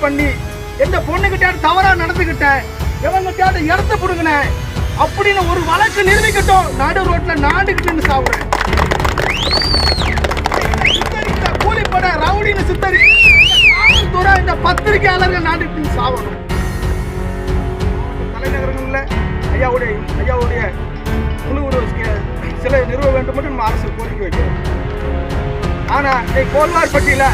பண்ணி எந்த பொண்ணுகிட்ட தவறா நடந்துக்கிட்டேன் எவங்கிட்டயாவது இடத்த புடுங்கினேன். அப்படின்னு ஒரு வழக்கு நிரூபிக்கட்டும். நடு ரோட்ல நாண்டுகிட்டு சாவுறேன். கூலிப்பட ரவுடின்னு சித்தரி காவல்துறை இந்த பத்திரிகையாளர்கள் நாண்டுகிட்டு சாவணும். தலைநகரங்களில் ஐயாவுடைய ஐயாவுடைய குழு சிலை நிறுவ வேண்டும் என்று நம்ம அரசு கோரிக்கை வைக்கிறோம். ஆனா இந்த கோல்வார்பட்டியில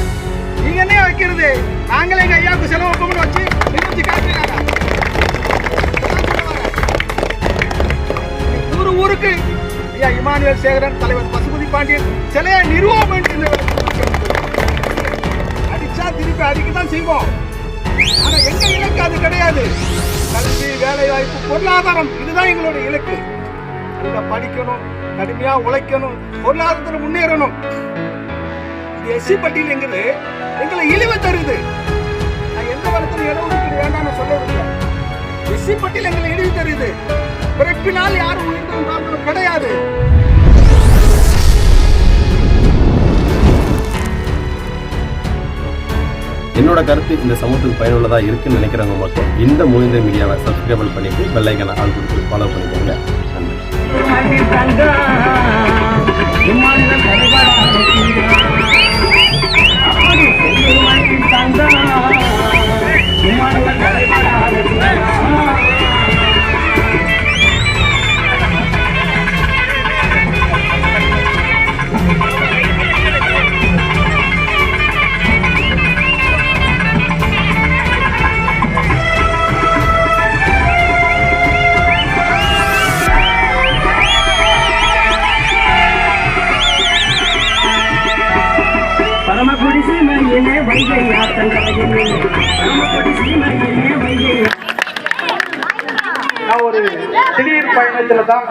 நீங்க என்ன வைக்கிறது? நாங்களே எங்க ஐயாவுக்கு செலவு வைப்போம்னு வச்சு நிறுத்தி காட்டுறாங்க. ஊரு ஊருக்கு ஐயா இமானுவேல் சேகரன் தலைவர் பசுபதி பாண்டியன் சிலையை நிறுவோம் என்று அடிச்சா திருப்பி அடிக்க தான் செய்வோம். ஆனா எங்க இலக்கு அது கிடையாது. கல்வி வேலை வாய்ப்பு பொருளாதாரம் இதுதான் எங்களுடைய இலக்கு. நல்லா படிக்கணும் கடுமையா உழைக்கணும் பொருளாதாரத்தில் முன்னேறணும். இந்த எஸ்சி பட்டியலுங்கிறது எங்களை இழிவு தருது. நான் எந்த வளத்தில் இடஒதுக்கீடு வேண்டாம்னு சொல்லவில்லை. எஸ்சி பட்டியல் எங்களை இழிவு தருது. பிறப்பினால் யாரும் உயிர்த்தம் தாழ்ந்ததும் கிடையாது. என்னோட கருத்து இந்த சமூகத்துக்கு பயனுள்ளதா இருக்குன்னு நினைக்கிறவங்க மட்டும் இந்த மூலிந்த மீடியாவை சப்ஸ்கிரைபிள் பண்ணிட்டு பெல் ஐக்கனை ஆள் கொடுத்து ஃபாலோ பண்ணிக்கோங்க. நன்றி. தான்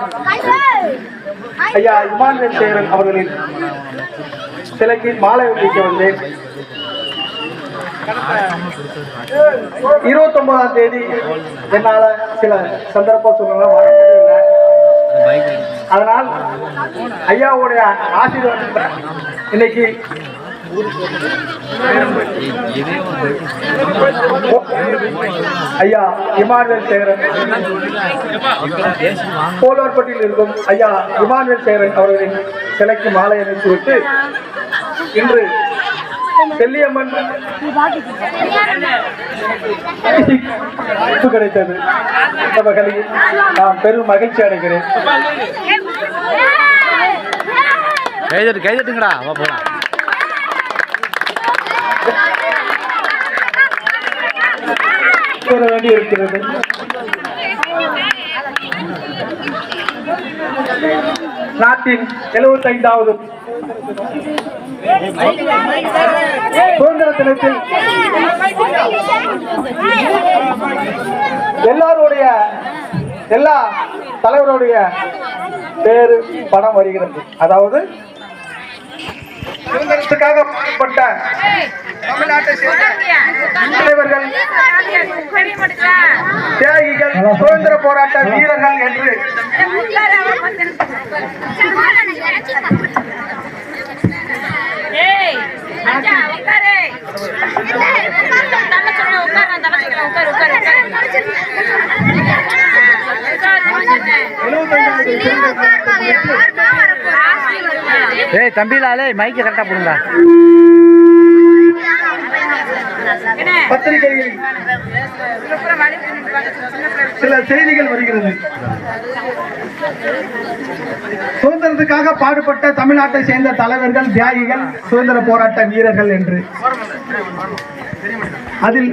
ஐயா இமானுவேல் சேரன் அவர்களின் சிலைக்கு மாலை வைக்க வந்தேன். இருபத்தி ஒன்பதாம் தேதி என்னால சில சந்தர்ப்ப சூழ்நிலை வர முடியல அதனால் ஐயாவுடைய ஆசீர்வாதம் இன்னைக்கு ஐயா இமானுவேல் சேகரன் போலோர்பட்டியில் இருக்கும் ஐயா இமானுவேல் சேகரன் அவர்களின் சிலைக்கு மாலை அணிந்துவிட்டு இன்று செல்லியம்மன் கிடைத்தது நான் பெரும் மகிழ்ச்சி அடைகிறேன் கைதட்டு கைதட்டுங்கடா போலாம் கூற வேண்டி இருக்கிறது நாட்டின் எழுபத்தைந்தாவது சுதந்திர தினத்தில் எல்லாருடைய எல்லா தலைவருடைய பேரு படம் வருகிறது. அதாவது சுதந்திரத்துக்காக பாடுபட்ட தமிழ்நாட்டை சேர்ந்த தலைவர்கள் தியாகிகள் சுதந்திர போராட்ட வீரர்கள் என்று ஏய் அஞ்சா உட்காரு. தள்ள சொல்ல உட்காரு தள்ள சொல்ல உட்காரு உட்காரு ஏய் தம்பிலாலே மைக்கு கரெக்டாக போடுங்களா பத்திரிகையில் சில செய்திகள் வருகிறது. சுதந்திரத்துக்காக பாடுபட்ட தமிழ்நாட்டை சேர்ந்த தலைவர்கள் தியாகிகள் சுதந்திர போராட்ட வீரர்கள் என்று. அதில்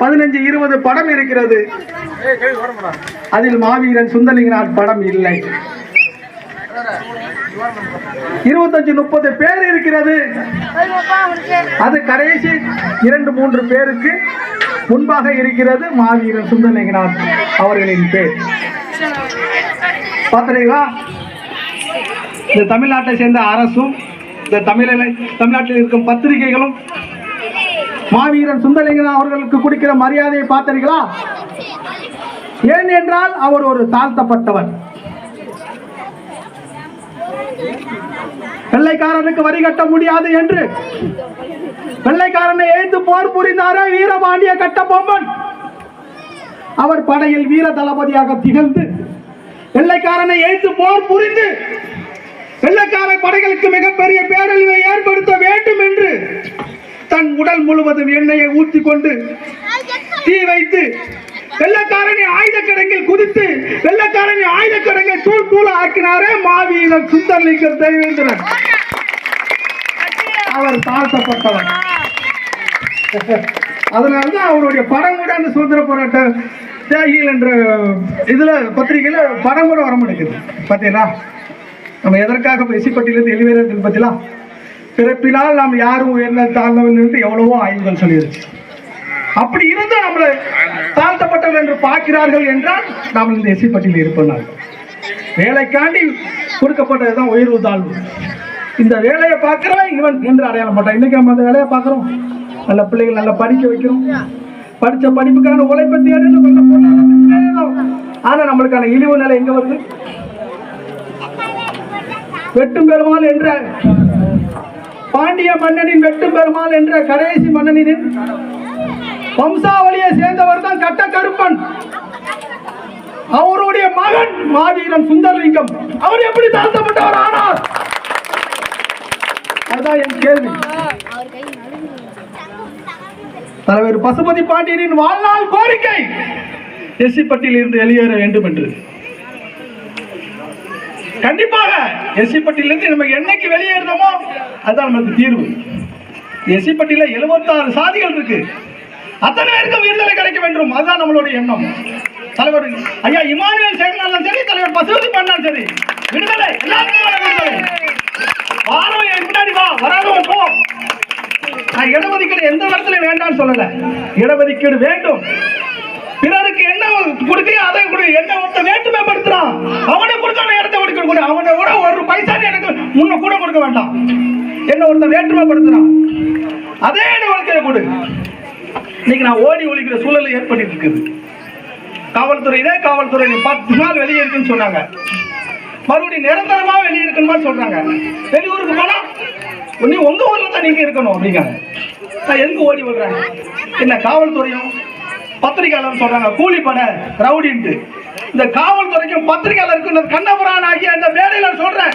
பதினஞ்சு இருபது படம் இருக்கிறது. அதில் மாவீரன் சுந்தலிங்கனார் படம் இல்லை. இருபத்தஞ்சு முப்பது பேர் இருக்கிறது. அது கடைசி இரண்டு மூன்று பேருக்கு முன்பாக இருக்கிறது மாவீரன் சுந்தரலிங்கநாத் அவர்களின் பேர். பார்த்தீங்களா இந்த தமிழ்நாட்டை சேர்ந்த அரசும் இந்த தமிழ தமிழ்நாட்டில் இருக்கும் பத்திரிகைகளும் மாவீரன் சுந்தரலிங்கநாத் அவர்களுக்கு கொடுக்கிற மரியாதையை பார்த்தீர்களா ஏன் என்றால் அவர் ஒரு தாழ்த்தப்பட்டவர். வெள்ளைக்காரனுக்கு வரி கட்ட முடியாது என்று. வெள்ளைக்காரனை எழுந்து போர் புரிந்தாரே வீரபாண்டிய கட்டபொம்மன்? அவர் படையில் வீர தளபதியாக திகழ்ந்து வெள்ளைக்காரனை எழுத்து போர் புரிந்து வெள்ளைக்கார படைகளுக்கு மிகப்பெரிய பேரழிவை ஏற்படுத்த வேண்டும் என்று தன் உடல் முழுவதும் எண்ணெயை ஊற்றிக்கொண்டு தீ வைத்து வெள்ளக்காரனை ஆயுத கிடங்கில் குதித்து வெள்ளக்காரனை ஆயுத கிடங்கை தூள் தூள ஆக்கினாரே மாவீரன் சுந்தரலிங்கம் தேவேந்திரன். அவர் தாழ்த்தப்பட்டவர். அதனாலதான் அவருடைய படம் கூட அந்த சுதந்திர போராட்ட தியாகிகள் என்ற இதுல பத்திரிகையில படம் கூட வர மாட்டேங்குது. பாத்தீங்களா? நம்ம எதற்காக பேசிப்பட்டிலிருந்து எழுவேறது பத்திலாம் பிறப்பினால் நாம் யாரும் உயர்ந்த தாழ்ந்தவன் என்று எவ்வளவோ ஆய்வுகள் சொல்லிடுச்சு அப்படி இருந்தால் நம்மளை தாழ்த்தப்பட்டவர் என்று பார்க்கிறார்கள் என்றால் நாம் இந்த எசிப்பட்டியில் பட்டியலில் வேலைக்காண்டி கொடுக்கப்பட்டதுதான் உயர்வு தாழ்வு. இந்த வேலையை பார்க்கிறவன் இவன் என்று அடையாளம் மாட்டான். இன்னைக்கு நம்ம அந்த வேலையை பார்க்குறோம். நல்ல பிள்ளைகள் நல்லா படிக்க வைக்கிறோம். படித்த படிப்புக்கான உழைப்பை தேடுன்னு ஆனா நம்மளுக்கான இழிவு நிலை எங்க வருது? வெட்டும் பெருமாள் என்ற பாண்டிய மன்னனின் வெட்டும் பெருமாள் என்ற கடைசி மன்னனின் வம்சாவளியை சேர்ந்தவர் தான் கட்ட கருப்பன். அவருடைய மகன் மாவீரன் சுந்தரலிங்கம். அவர் எப்படி தாழ்த்தப்பட்டவர் ஆனார்? அதுதான் என் கேள்வி. தலைவர் பசுபதி பாண்டியனின் வாழ்நாள் கோரிக்கை. எஸ்சிப்பட்டியில் இருந்து வெளியேற வேண்டும் என்று. கண்டிப்பாக எஸ்சிப்பட்டியில் இருந்து நம்ம என்னைக்கு வெளியேறணுமோ அதுதான் நமக்கு தீர்வு. எஸ்சிப்பட்டியில் எழுபத்தாறு சாதிகள் இருக்கு. அத்தனை பேருக்கும் விடுதலை கிடைக்க வேண்டும். அதுதான் நம்மளுடைய எண்ணம். தலைவர் ஐயா இமானுவேல் சேகனாலும் சரி தலைவர் பசுபதி பண்ணாலும் சரி. விடுதலை. எல்லாருக்கும் விடுதலை. வாரம் என் முன்னாடி வா. வராதவன் போ. நான் இடஒதுக்கீடு எந்த இடத்துல வேண்டாம்னு சொல்லல. இடஒதுக்கீடு வேண்டும். பிறருக்கு என்ன கொடுக்கையோ அதை கொடு. என்ன ஒருத்த வேற்றுமைப்படுத்துறான் அவனை கொடுக்கான இடத்த கொடுக்க கொடு. அவனை கூட ஒரு பைசா எனக்கு முன்ன கூட கொடுக்க வேண்டாம். என்ன ஒருத்த வேற்றுமைப்படுத்துறான் அதே இடஒதுக்கீடு கொடு. இன்னைக்கு நான் ஓடி ஒழிக்கிற சூழல் ஏற்பட்டு இருக்குது. காவல்துறை இதே காவல்துறை பத்து நாள் வெளியே இருக்குன்னு சொன்னாங்க. மறுபடியும் நிரந்தரமா வெளியே இருக்கணுமா சொல்றாங்க. வெளியூருக்கு போனா நீ உங்க ஊர்ல தான் நீங்க இருக்கணும் அப்படிங்காங்க நான் எங்க ஓடி விடுறேன்? என்ன காவல்துறையும் பத்திரிகையாளர் சொல்றாங்க கூலிப்படை ரவுடின்ட்டு. இந்த காவல்துறைக்கும் பத்திரிகையாளருக்கும் கண்ணபுரான் ஆகிய அந்த மேடையில சொல்றேன்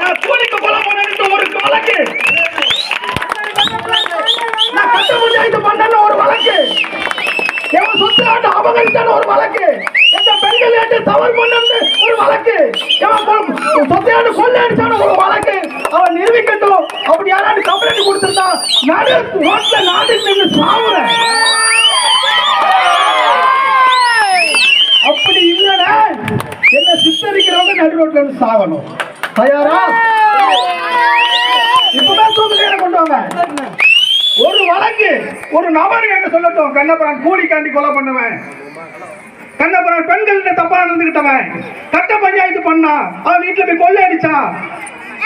நான் கூலிக்கு கொலை பண்ண ஒரு வழக்கு நான் கட்ட பஞ்சாயத்து பண்ணன ஒரு வழக்கு எவன் சொத்து ஆட்டு அபகரிச்சான ஒரு வழக்கு எந்த பெண்கள் ஏற்று தவறு பண்ணது ஒரு வழக்கு எவன் கொ- சொத்தையாட்டு கொள்ளை அடிச்சான ஒரு வழக்கு அவன் நிரூபிக்கட்டும் அப்படி யாராவது கம்ப்ளைண்ட் கொடுத்திருந்தா நடு ரோட்ல நாடு நின்று சாவுறேன் அப்படி இல்லைன்னா என்ன சித்தரிக்கிறவங்க நடு ரோட்ல இருந்து சாகணும் தயாரா இப்பதான் ஒரு வழக்கு ஒரு நபர் என்று சொல்லட்டும். கண்ணபுரான் கூலிக்காண்டி கொலை பண்ணுவேன். கண்ணபுரான் பெண்கள்கிட்ட தப்பா நடந்துகிட்டவன். கட்ட பஞ்சாயத்து பண்ணா அவன் வீட்டுல போய் கொள்ளை அடிச்சான்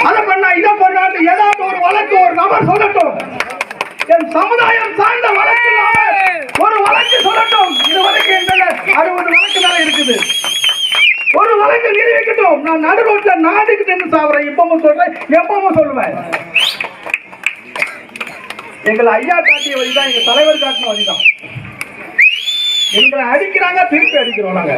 அதை பண்ணா இதை பண்ணான்னு ஏதாவது ஒரு வழக்கு ஒரு நபர் சொல்லட்டும். என் சமுதாயம் சார்ந்த வழக்கு ஒரு வழக்கு சொல்லட்டும். இது வரைக்கும் என்ன அறுபது வழக்கு மேல இருக்குது. ஒரு வழக்கு நிரூபிக்கட்டும் நான் நடு ரோட்ல நாடுக்கு நின்று சாவுறேன். இப்பவும் சொல்றேன் எப்பவும் சொல்லுவேன். எங்களை ஐயா காட்டிய வழிதான் எங்க தலைவர் காட்டின வழிதான். எங்களை அடிக்கிறாங்க திருப்பி அடிக்கிறோம் நாங்க.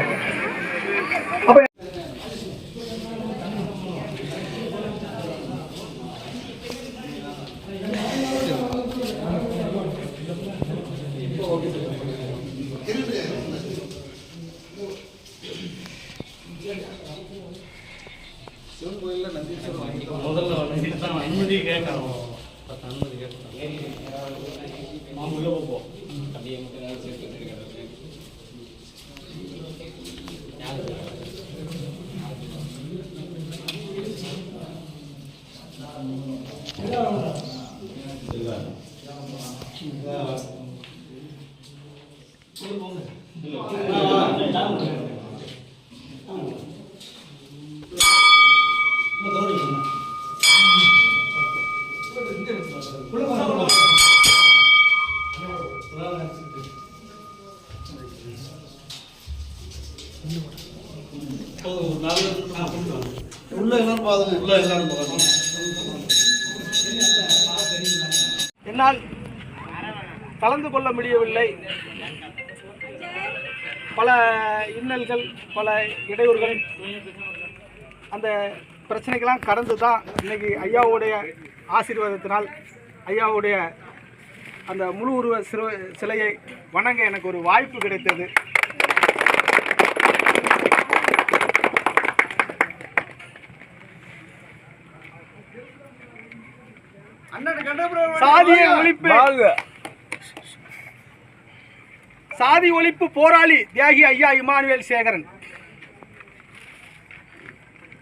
Lobo También என்னால் கலந்து கொள்ள முடியவில்லை. பல இன்னல்கள் பல இடையூறுகள் அந்த பிரச்சனைகள்லாம் கடந்து தான் இன்னைக்கு ஐயாவுடைய ஆசீர்வாதத்தினால் ஐயாவுடைய அந்த முழு உருவ சிறு சிலையை வணங்க எனக்கு ஒரு வாய்ப்பு கிடைத்தது. சாதிய ஒழிப்பு. சாதி ஒழிப்பு போராளி தியாகி ஐயா இமானுவேல் சேகரன்.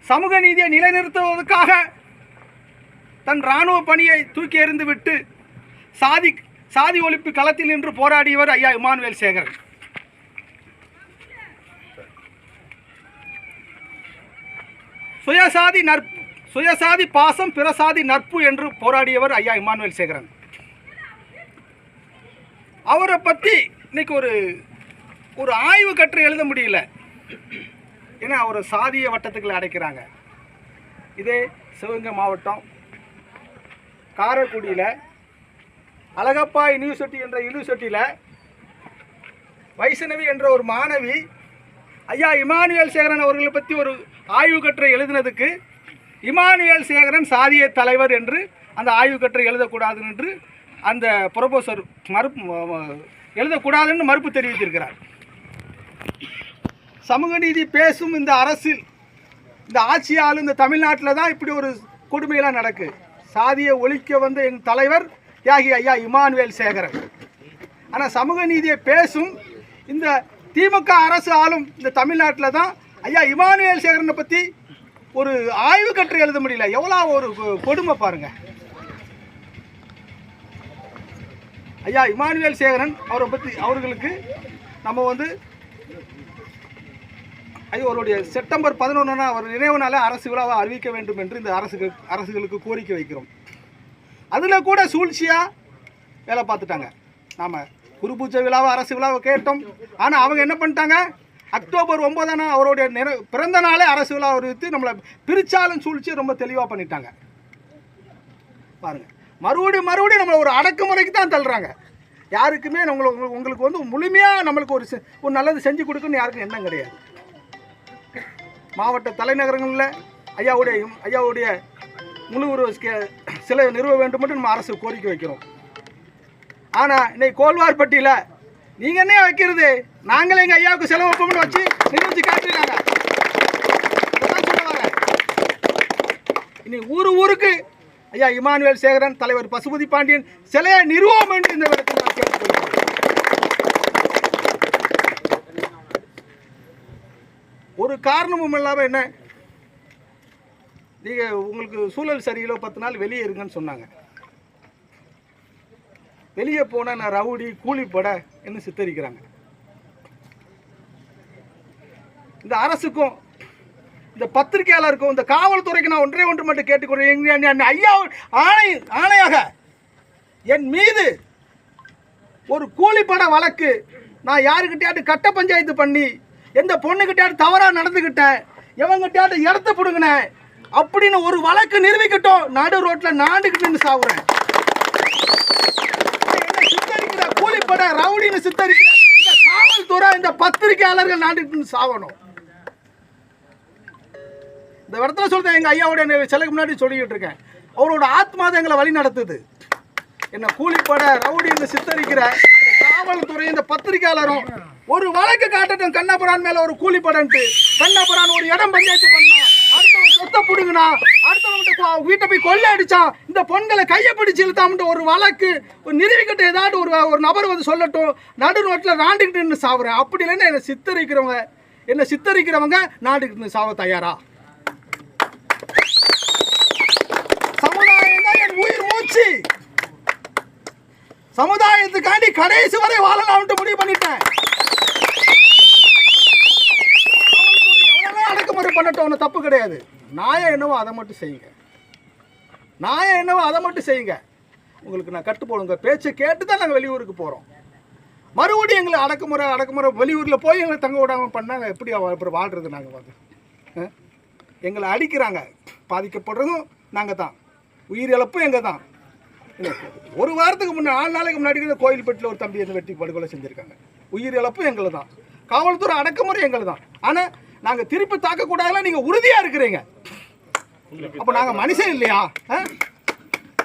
சமூக நீதியை நிலைநிறுத்துவதற்காக தன் இராணுவ பணியை தூக்கி எறிந்து விட்டு சாதி சாதி ஒழிப்பு களத்தில் நின்று போராடியவர் ஐயா இமானுவேல் சேகரன் சுயசாதி நற்பு சுயசாதி பாசம் பிறசாதி நட்பு என்று போராடியவர் ஐயா இமானுவேல் சேகரன். அவரை பற்றி இன்னைக்கு ஒரு ஒரு ஆய்வு கற்று எழுத முடியல. ஏன்னா அவர் சாதிய வட்டத்துக்குள்ள அடைக்கிறாங்க. இதே சிவகங்கை மாவட்டம் காரைக்குடியில் அழகப்பா யூனிவர்சிட்டி என்ற யூனிவர்சிட்டியில் வைஷ்ணவி என்ற ஒரு மாணவி ஐயா இமானுவேல் சேகரன் அவர்களை பற்றி ஒரு ஆய்வு கட்டுரை எழுதினதுக்கு இமானுவேல் சேகரன் சாதிய தலைவர் என்று அந்த ஆய்வு கட்டுரை எழுதக்கூடாது என்று அந்த ப்ரொபோசர் மறுப்பு எழுதக்கூடாதுன்னு மறுப்பு தெரிவித்திருக்கிறார். சமூக நீதி பேசும் இந்த அரசில் இந்த ஆட்சியால் இந்த தமிழ்நாட்டில் தான் இப்படி ஒரு கொடுமையெல்லாம் நடக்கு. சாதியை ஒழிக்க வந்த என் தலைவர் தியாகி ஐயா இமானுவேல் சேகரன். ஆனால் சமூக நீதியை பேசும் இந்த திமுக அரசு ஆளும் இந்த தமிழ்நாட்டில் தான் ஐயா இமானுவேல் சேகரனை பற்றி ஒரு ஆய்வு கற்று எழுத முடியல. எவ்வளோ ஒரு கொ- கொடுமை பாருங்க. ஐயா இமானுவேல் சேகரன் அவரை பற்றி அவர்களுக்கு நம்ம வந்து ஐயோ அவருடைய செப்டம்பர் பதினொன்றுனா அவர் நினைவு நாள அரசு விழாவை அறிவிக்க வேண்டும் என்று இந்த அரசுக்கு அரசுகளுக்கு கோரிக்கை வைக்கிறோம். அதில் கூட சூழ்ச்சியாக வேலை பார்த்துட்டாங்க. நாம் குரு பூஜை விழாவை அரசு விழாவை கேட்டோம். ஆனால் அவங்க என்ன பண்ணிட்டாங்க? அக்டோபர் ஒன்பதாம் அவருடைய நிற பிறந்த நாளே அரசு விழா அறிவித்து நம்மளை பிரிச்சாலும் சூழ்ச்சி ரொம்ப தெளிவாக பண்ணிட்டாங்க. பாருங்க. மறுபடியும் மறுபடியும் நம்மளை ஒரு அடக்குமுறைக்கு தான் தள்ளுறாங்க. யாருக்குமே நம்மளுக்கு உங்களுக்கு- வந்து முழுமையாக நம்மளுக்கு ஒரு செ- ஒரு நல்லது செஞ்சு கொடுக்குன்னு யாருக்கும் எண்ணம் கிடையாது. மாவட்ட தலைநகரங்களில் ஐயாவுடைய ஐயாவுடைய முழு உருவ சிலை நிறுவ வேண்டும் என்று நம்ம அரசு கோரிக்கை வைக்கிறோம். ஆனால் இன்னைக்கு கோல்வார்பட்டியில் நீங்கள் என்ன வைக்கிறது? நாங்களே எங்கள் ஐயாவுக்கு செலவு வைப்போம்னு வச்சு நிறுவச்சு காட்டுறாங்க இன்னைக்கு சொல்ல ஊரு ஊருக்கு ஐயா இமானுவேல் சேகரன் தலைவர் பசுபதி பாண்டியன் சிலையை நிறுவோம் என்று இந்த இடத்தில் நான் கேட்டுக்கொள்கிறேன். ஒரு காரணமும் இல்லாமல் என்ன? நீங்கள் உங்களுக்கு சூழல் சரியில்லை பத்து நாள் வெளியே இருங்கன்னு சொன்னாங்க. வெளியே போனால் நான் ரவுடி கூலிப்பட என்ன சித்தரிக்கிறாங்க. இந்த அரசுக்கும் இந்த பத்திரிகையாளருக்கும் இந்த காவல்துறைக்கு நான் ஒன்றே ஒன்று மட்டும் கேட்டுக்கொள்கிறேன். ஐயா ஆணை ஆணையாக என் மீது ஒரு கூலிப்பட வழக்கு நான் யாருக்கிட்டையாட்டு கட்ட பஞ்சாயத்து பண்ணி எந்த பொண்ணுக்கிட்டையாட்டு தவறாக நடந்துக்கிட்டேன் எவங்கிட்டையாட்டு இடத்த பிடுங்கினேன் அப்படின்னு ஒரு வழக்கு நிரூபிக்கட்டும். நடு ரோட்டில் நாண்டுக்கிட்டு நின்று சாவுறேன். சித்தரிக்கிற கூலிப்பட ரவுடின்னு சித்தரிக்கிற இந்த காவல்துறை இந்த பத்திரிகையாளர்கள் நாண்டுக்கிட்டு சாகணும் இந்த இடத்துல சொல்றேன் எங்க ஐயாவோட சிலைக்கு முன்னாடி சொல்லிக்கிட்டு இருக்கேன். அவரோட ஆத்மா தான் எங்களை வழி நடத்துது. என்ன கூலிப்பட ரவுடின்னு சித்தரிக்கிற இந்த காவல்துறை இந்த பத்திரிகையாளரும் ஒரு வழக்கு காட்டட்டும். கண்ணபுரான் மேல ஒரு கூலி படன்ட்டு. கண்ணபுரான் ஒரு இடம் பஞ்சாயத்து பண்ணா. அடுத்தவன் சொத்தை புடுங்கினா அடுத்தவங்க வீட்டை போய் கொள்ளை அடிச்சான் இந்த பொண்களை கையை பிடிச்சு இழுத்தாமட்டு ஒரு வழக்கு ஒரு நிறுவிக்கிட்ட ஏதாவது ஒரு ஒரு நபர் வந்து சொல்லட்டும். நடு ரோட்டில் நாண்டுக்கிட்டு நின்று சாவுறேன். அப்படி இல்லைன்னா என்னை சித்தரிக்கிறவங்க என்னை சித்தரிக்கிறவங்க நாண்டுக்கிட்டு நின்று சாவ தயாரா சமுதாயம் தான் என் உயிர் மூச்சு சமுதாயத்துக்காண்டி கடைசி வரை வாழலாம்னு முடிவு பண்ணிட்டேன். அடக்குமுறை பண்ணட்டும் ஒன்றும் தப்பு கிடையாது. நாயம் என்னவோ அதை மட்டும் செய்யுங்க. நாயம் என்னவோ அதை மட்டும் செய்யுங்க. உங்களுக்கு நான் கட்டு போடுங்க பேச்சை கேட்டு தான் நாங்கள் வெளியூருக்கு போகிறோம் மறுபடியும் எங்களை அடக்குமுறை அடக்குமுறை வெளியூரில் போய் எங்களை தங்க விடாமல் பண்ணாங்க எப்படி அப்புறம் வாழ்கிறது நாங்கள் வந்து எங்களை அடிக்கிறாங்க. பாதிக்கப்படுறதும் நாங்கள் தான் உயிரிழப்பும் எங்கள் தான் ஒரு வாரத்துக்கு முன்னாடி நாலு நாளைக்கு முன்னாடி கூட கோயில்பட்டில் ஒரு தம்பி வந்து வெட்டி படுகொலை செஞ்சுருக்காங்க. உயிரிழப்பும் எங்களை தான் காவல்துறை அடக்குமுறை எங்களை தான் ஆனால் நாங்கள் திருப்பி தாக்கக்கூடாதுல நீங்கள் உறுதியாக இருக்கிறீங்க. அப்போ நாங்கள் மனுஷன் இல்லையா? ஆ?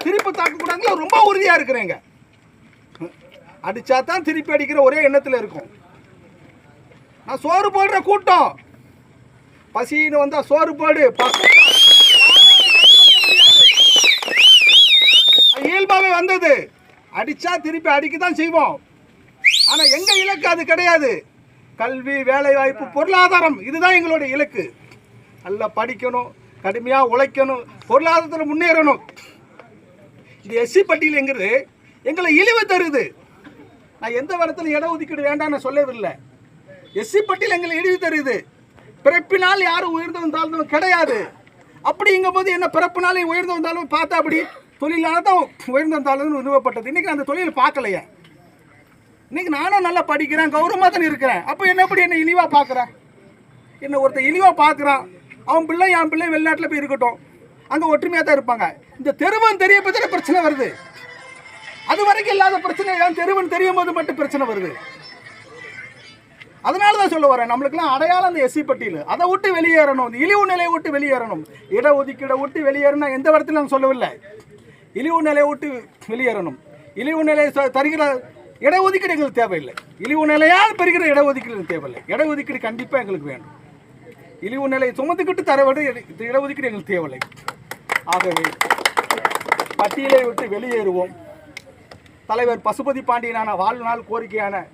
திருப்பி தாக்கக்கூடாதுல ரொம்ப உறுதியாக இருக்கிறீங்க. அடிச்சா தான் திருப்பி அடிக்கிற ஒரே எண்ணத்தில் இருக்கும். நான் சோறு போடுற கூட்டம். பசின்னு வந்தால் சோறு போடு. பசி இயல்பாகவே வந்தது. அடிச்சா திருப்பி அடிக்க தான் செய்வோம். ஆனா எங்க இலக்கு அது கிடையாது. கல்வி வேலைவாய்ப்பு பொருளாதாரம் இதுதான் எங்களுடைய இலக்கு. நல்லா படிக்கணும் கடுமையா உழைக்கணும் பொருளாதாரத்தில் முன்னேறணும். இது எஸ்சி பட்டியலுங்கிறது எங்களை இழிவு தருது. நான் எந்த வரத்தில் இட ஒதுக்கீடு வேண்டாம்னு சொல்லவில்லை. எஸ்சி பட்டியல் எங்களை இழிவு தருது. பிறப்பினால் யாரும் உயர்ந்து வந்தாலும் கிடையாது. அப்படிங்கும் போது என்ன பிறப்பினாலே உயர்ந்து வந்தாலும் பார்த்தா அப்படி? தொழிலால தான் உயர்ந்தவன் நிறுவப்பட்டது இன்னைக்கு அந்த தொழில் பார்க்கலையே. இன்னைக்கு நானும் நல்லா படிக்கிறேன் கௌரவமாக தான் இருக்கிறேன். அப்போ என்ன எப்படி என்ன இழிவாக பார்க்குறேன் என்ன ஒருத்தன் இழிவாக பார்க்குறான். அவன் பிள்ளை என் பிள்ளை வெளிநாட்டில் போய் இருக்கட்டும். அங்கே ஒற்றுமையாக தான் இருப்பாங்க. இந்த தெருவன் தெரிய பற்றி பிரச்சனை வருது. அது வரைக்கும் இல்லாத பிரச்சனை ஏன் தெருவன் தெரியும் போது மட்டும் பிரச்சனை வருது. அதனால தான் சொல்ல வரேன் நம்மளுக்குலாம் அடையாளம் அந்த எஸ்சி பட்டியல். அதை விட்டு வெளியேறணும். இந்த இழிவு நிலையை விட்டு வெளியேறணும். இடஒதுக்கீடை விட்டு வெளியேறணும் எந்த இடத்துல நான் சொல்லவில்லை. இழிவு நிலையை விட்டு வெளியேறணும். இழிவு நிலையை தருகிற இடஒதுக்கீடு எங்களுக்கு தேவையில்லை. இழிவு நிலையால் பெறுகிற இடஒதுக்கீடு தேவையில்லை. இடஒதுக்கீடு கண்டிப்பாக எங்களுக்கு வேணும் இழிவு நிலையை சுமந்துக்கிட்டு தர விட இட- இடஒதுக்கீடு எங்களுக்கு தேவையில்லை. ஆகவே பட்டியலை விட்டு வெளியேறுவோம். தலைவர் பசுபதி பாண்டியனான வாழ்நாள் கோரிக்கையான